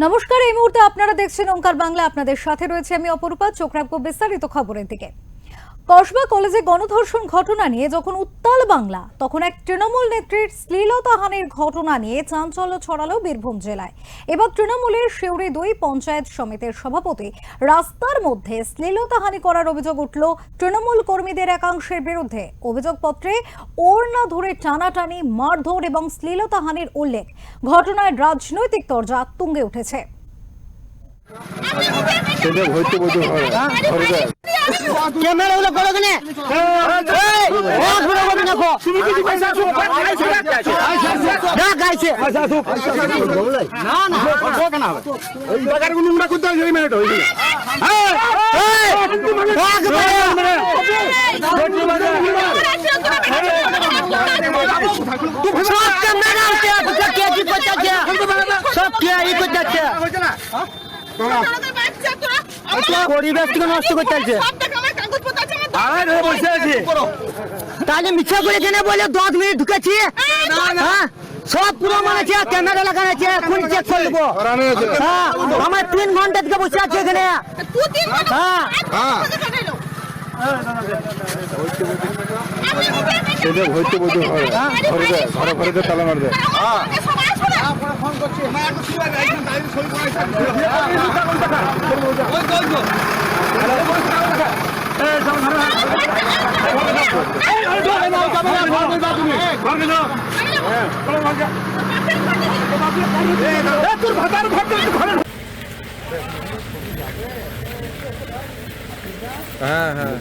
নমস্কার, এই মুহূর্তে আপনারা দেখছেন ওঙ্কার বাংলা। আপনাদের সাথে রয়েছে আমি অপরূপা, চোখ রাখব বিস্তারিত খবরের দিকে। কসবা কলেজে গণধর্ষণ ঘটনা নিয়ে যখন উত্তাল বাংলা, তখন এক তৃণমূল নেত্রীর শ্লীলতাহানির ঘটনা নিয়ে চাঞ্চল্য ছড়ালো বীরভূম জেলায়। এবার তৃণমূলের শিউরি দুই পঞ্চায়েত সমিতির সভাপতি রাস্তার মধ্যে শ্লীলতাহানি করার অভিযোগ উঠল তৃণমূল কর্মীদের একাংশের বিরুদ্ধে। অভিযোগপত্রে ওড়না ধরে টানাটানি, মারধর এবং শ্লীলতাহানির উল্লেখ। ঘটনায় রাজনৈতিক তরজা তুঙ্গে উঠেছে। সেটা হইতে বলতে হয়। যায়। ক্যামেরা গুলো করো কেন করতে হয়? সব কে ই করতেছে পরিবেশ থেকে নষ্ট করতেছে তাহলে মিথ্যা করে কেন বলে দশ মিনিট ঢুকেছি? হ্যাঁ সব পুরো মানেছে ক্যামেরা লাগানো আছে এখন চেক করে দেবো হ্যাঁ আমার তিন ঘণ্টা থেকে বসে আছে এখানে। হ্যাঁ। সেটা হইতে বলতে হয়। ঘরে যায় ঘরে ঘরে যায় তালা মার দেয় হ্যাঁ হ্যাঁ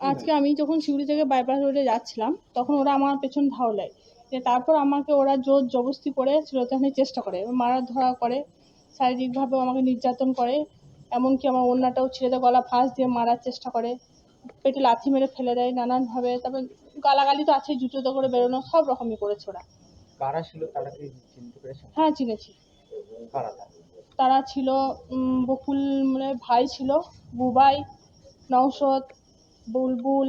আজকে আমি যখন শিউড়ি থেকে বাইপাস রোডে যাচ্ছিলাম তখন ওরা আমার পেছন ধাওলায় যে তারপর আমাকে ওরা জোর জবস্তি করে শ্লীলতাহানির চেষ্টা করে এবং মারা ধরা করে শারীরিকভাবেও আমাকে নির্যাতন করে এমনকি আমার অন্যটাও ছেড়ে দেয় গলা ফাঁস দিয়ে মারার চেষ্টা করে পেটে লাথি মেরে ফেলে দেয় নানানভাবে তারপর গালাগালি তো আছে জুতোতে করে বেরোনো সব রকমই করেছে ওরা। কারা ছিল তারা কি চিনতে পেরেছেন হ্যাঁ চিনেছি। কারা তারা? ছিল বকুল মানে ভাই ছিল বুবাই নওশদ বুলবুল,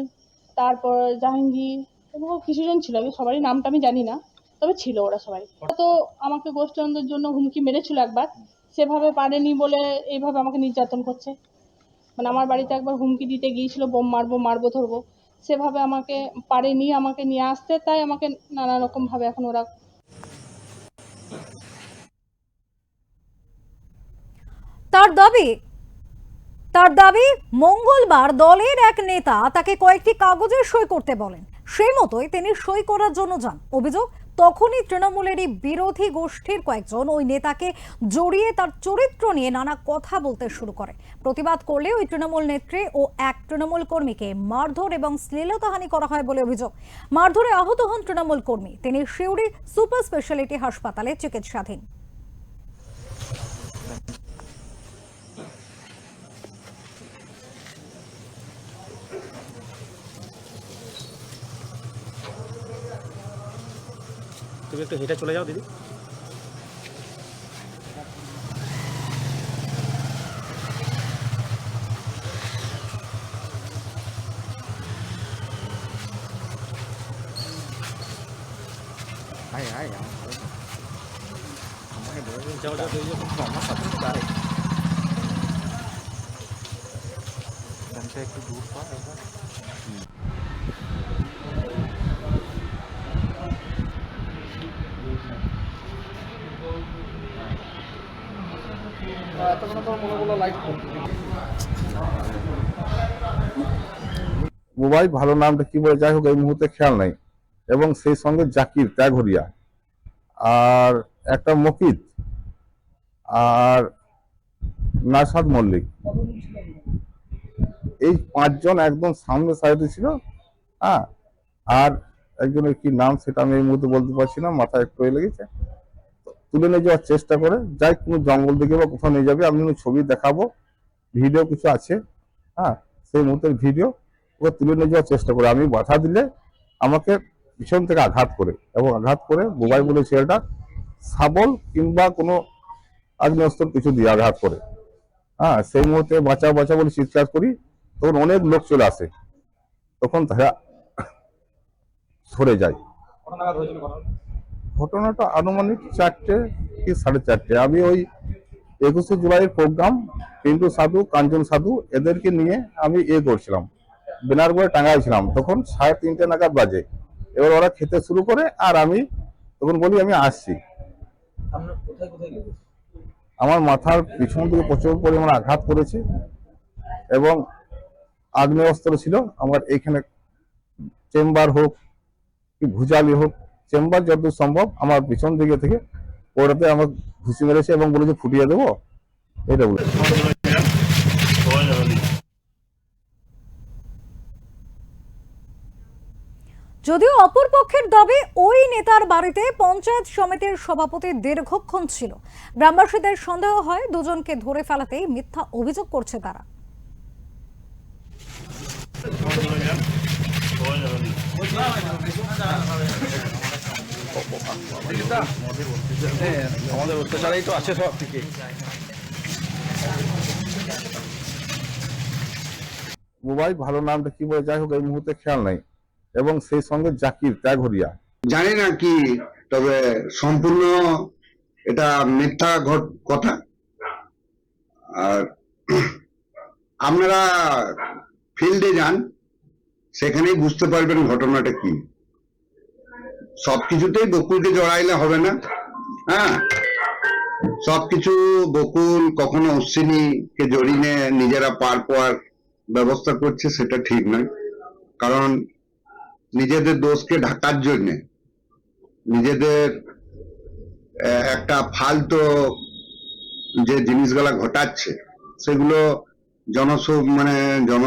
তারপর জাহাঙ্গীর এবং কিছুজন ছিল, আমি সবারই নামটা আমি জানি না, তবে ছিল ওরা সবাই। তো আমাকে গোষ্ঠীদ্বন্দ্বের জন্য হুমকি মেরেছিল একবার, সেভাবে পারেনি বলে এইভাবে আমাকে নির্যাতন করছে। মানে আমার বাড়িতে একবার হুমকি দিতে গিয়েছিল, বোম মারবো মারবো, ধরবো, সেভাবে আমাকে পারেনি, আমাকে নিয়ে আসতে, তাই আমাকে নানা রকমভাবে এখন ওরা তার দাবি তার দাবি, মঙ্গলবার দলের এক নেতা তাকে কয়েকটি কাগজে সই করতে বলেন। সেই মতোই তিনি সই করার জন্য যান। অভিযোগ, তখনই তৃণমূলেরই বিরোধী গোষ্ঠীর কয়েকজন ওই নেতাকে জড়িয়ে তার চরিত্র নিয়ে নানা কথা বলতে শুরু করে। প্রতিবাদ করলে ওই তৃণমূল নেত্রী ও এক তৃণমূল কর্মীকে মারধর এবং শ্লীলতাহানি করা হয় বলে অভিযোগ। মারধরে আহত হন তৃণমূল কর্মী। তিনি শিউড়ি সুপার স্পেশালিটি হাসপাতালে চিকিৎসাধীন। তুমি একটু হেঁটে চলে যাও দিদি যাও যাও যাও, যাও। আমার সাথে যাই। mobile ভালো নামটা কি বলে? যাই হোক, এই মুহূর্তে খেয়াল নাই। এবং সেই সঙ্গে জাকির ত্যাগরিয়া আর একটা মকিত। আর নাসাদ মল্লিক। এই পাঁচজন একদম সামনে সাইডে ছিল হ্যাঁ? আর একজনের কি নাম সেটা আমি এই মুহূর্তে বলতে পারছি না, মাথায় একটু এ লেগেছে। তুলে নিয়ে যাওয়ার চেষ্টা করে। যাই কোনো জঙ্গল দিকে বা কোথাও নিয়ে যাবে, আমি ছবি দেখাবো। ভিডিও কিছু আছে হ্যাঁ সেই মুহূর্তের ভিডিও, ওকে তুলে নিয়ে যাওয়ার চেষ্টা করে। আমি বাধা দিলে আমাকে পিছন থেকে আঘাত করে এবং আঘাত করে বোবাই বলে ছেলেটা শাবল কিংবা কোনো আগ্নেয়াস্ত্র কিছু দিয়ে আঘাত করে। হ্যাঁ সেই মুহূর্তে বাঁচা বাঁচা বলে চিৎকার করি, তখন অনেক লোক চলে আসে। তখন তারা সরে যায়। ঘটনাটা আনুমানিক চারটে কি সাড়ে চারটে। আমি ওই একুশে জুলাইয়ের প্রোগ্রাম পিন্টু সাধু কাঞ্চন সাধু এদেরকে নিয়ে আমি এ করছিলাম। বেনার করে টাঙাইছিলাম তখন সাড়ে তিনটে নাগাদ বাজে। এবার ওরা খেতে শুরু করে আর আমি তখন বলি আমি আসছি। আমার মাথার পিছন দিকে প্রচুর পরিমাণে আঘাত করেছে এবং আগ্নেয় অস্ত্র ছিল। আমার এখানে চেম্বার হোক কি ভুজালি হোক চেম্বার যতদূর সম্ভব আমার পিছন দিকে থেকে ওটাতে আমার ঘুষি মেরেছে এবং বলেছে ফুটিয়ে দেবো। এটা বলে। যদিও অপর পক্ষের দাবি, ওই নেতার বাড়িতে পঞ্চায়েত সমিতির সভাপতি দীর্ঘক্ষণ ছিল। গ্রামবাসীদের সন্দেহ হয় দুজনকে ধরে ফেলাতেই মিথ্যা অভিযোগ করছে তারা। আমাদের অত্যাচারেই তো আছে সব থেকে মোবাইল ভালো নামটা কি বলে? যাই হোক, এই মুহূর্তে খেয়াল নাই। এবং সেই সঙ্গে জাকির ত্যাগরিয়া জানি না কি, তবে সম্পূর্ণ এটা মিথ্যা কথা। আর আপনারা ফিল্ডে যান, সেখানেই বুঝতে পারবেন ঘটনাটা কি। সবকিছুতেই বকুলকে জড়াইলে হবে না। হ্যাঁ? সবকিছু বকুল কখনো অশ্বিনীকে জড়িয়ে নিজেরা পার পাওয়ার ব্যবস্থা করছে সেটা ঠিক নয়। কারণ নিজেদের দোষকে ঢাকার জন্যে, নিজেদের একটা ফালতু যে জিনিসগুলা ঘটাচ্ছে, সেগুলো জনসব মানে জন,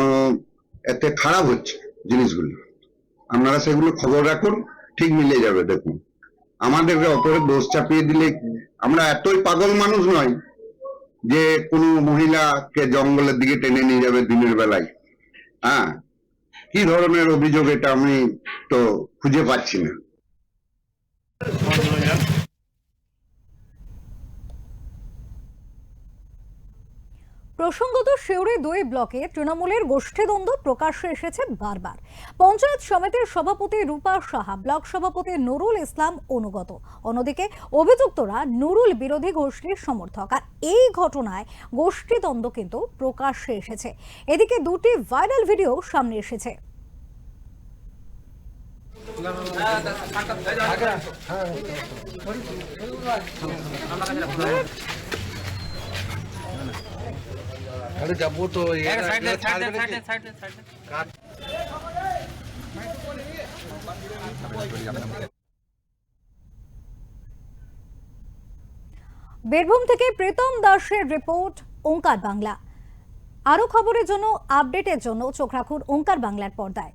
এতে খারাপ হচ্ছে জিনিসগুলো। আপনারা সেগুলো খবর রাখুন। ঠিক মিলে যাবে, দেখুন। আমাদেরকে অপরে দোষ চাপিয়ে দিলে আমরা এতই পাগল মানুষ নয় যে কোনো মহিলাকে জঙ্গলের দিকে টেনে নিয়ে যাবে দিনের বেলায়। হ্যাঁ কি ধরনের অভিযোগ এটা আমি তো খুঁজে পাচ্ছি না। প্রসঙ্গত শিউরি দুই ব্লকে তৃণমূলের গোষ্ঠীদ্বন্দ্ব প্রকাশ্যে এসেছে বারবার। পঞ্চায়েত সমিতির সভাপতি রূপা সাহা, ব্লক সভাপতি নুরুল ইসলাম অনুগত। অন্যদিকে অভিযুক্তরা নুরুল বিরোধী গোষ্ঠীর সমর্থক। আর এই ঘটনায় গোষ্ঠীদ্বন্দ্ব কিন্তু প্রকাশ্যে এসেছে। এদিকে দুটি ভাইরাল ভিডিও সামনে এসেছে। আরে যাব তো বীরভূম থেকে প্রীতম দাসের রিপোর্ট ওঙ্কার বাংলা। আরও খবরের জন্য আপডেটের জন্য চোখ রাখুন ওঙ্কার বাংলার পর্দায়।